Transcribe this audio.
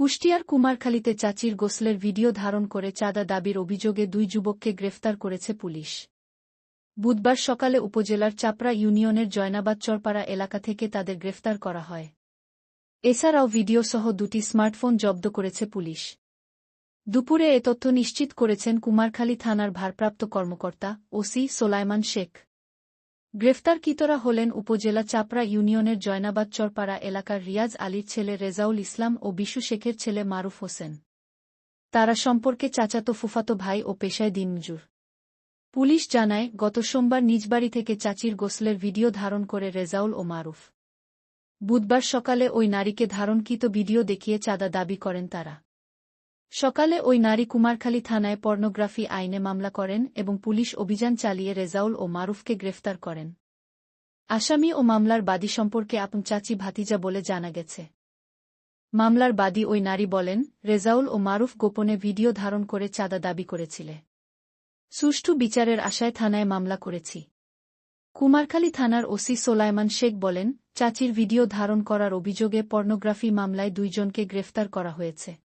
কুষ্টিয়ার কুমারখালীতে চাচির গোসলের ভিডিও ধারণ করে চাঁদা দাবির অভিযোগে দুই যুবককে গ্রেফতার করেছে পুলিশ। বুধবার সকালে উপজেলার চাপড়া ইউনিয়নের জয়নাবাদ চরপাড়া এলাকা থেকে তাদের গ্রেফতার করা হয়। এছাড়াও ভিডিওসহ দুটি স্মার্টফোন জব্দ করেছে পুলিশ। দুপুরে এ তথ্য নিশ্চিত করেছেন কুমারখালী থানার ভারপ্রাপ্ত কর্মকর্তা, ওসি সোলাইমান শেখ। গ্রেফতারকৃতরা হলেন উপজেলা চাপড়া ইউনিয়নের জয়নাবাদ চরপাড়া এলাকার রিয়াজ আলীর ছেলে রেজাউল ইসলাম ও বিশু শেখের ছেলে মারুফ হোসেন। তারা সম্পর্কে চাচাতো ফুফাতো ভাই ও পেশায় দিনমজুর পুলিশ জানায়, গত সোমবার নিজ বাড়ি থেকে চাচির গোসলের ভিডিও ধারণ করে রেজাউল ও মারুফ। বুধবার সকালে ওই নারীকে ধারণকৃত ভিডিও দেখিয়ে চাঁদা দাবি করেন তারা। সকালে ওই নারী কুমারখালী থানায় পর্নোগ্রাফি আইনে মামলা করেন এবং পুলিশ অভিযান চালিয়ে রেজাউল ও মারুফকে গ্রেফতার করেন। আসামি ও মামলার বাদী সম্পর্কে আপন চাচি ভাতিজা বলে জানা গেছে। মামলার বাদী ওই নারী বলেন, রেজাউল ও মারুফ গোপনে ভিডিও ধারণ করে চাঁদা দাবি করেছিলে। সুষ্ঠু বিচারের আশায় থানায় মামলা করেছি। কুমারখালী থানার ওসি সোলাইমান শেখ বলেন, চাচির ভিডিও ধারণ করার অভিযোগে পর্নোগ্রাফি মামলায় দুইজনকে গ্রেফতার করা হয়েছে।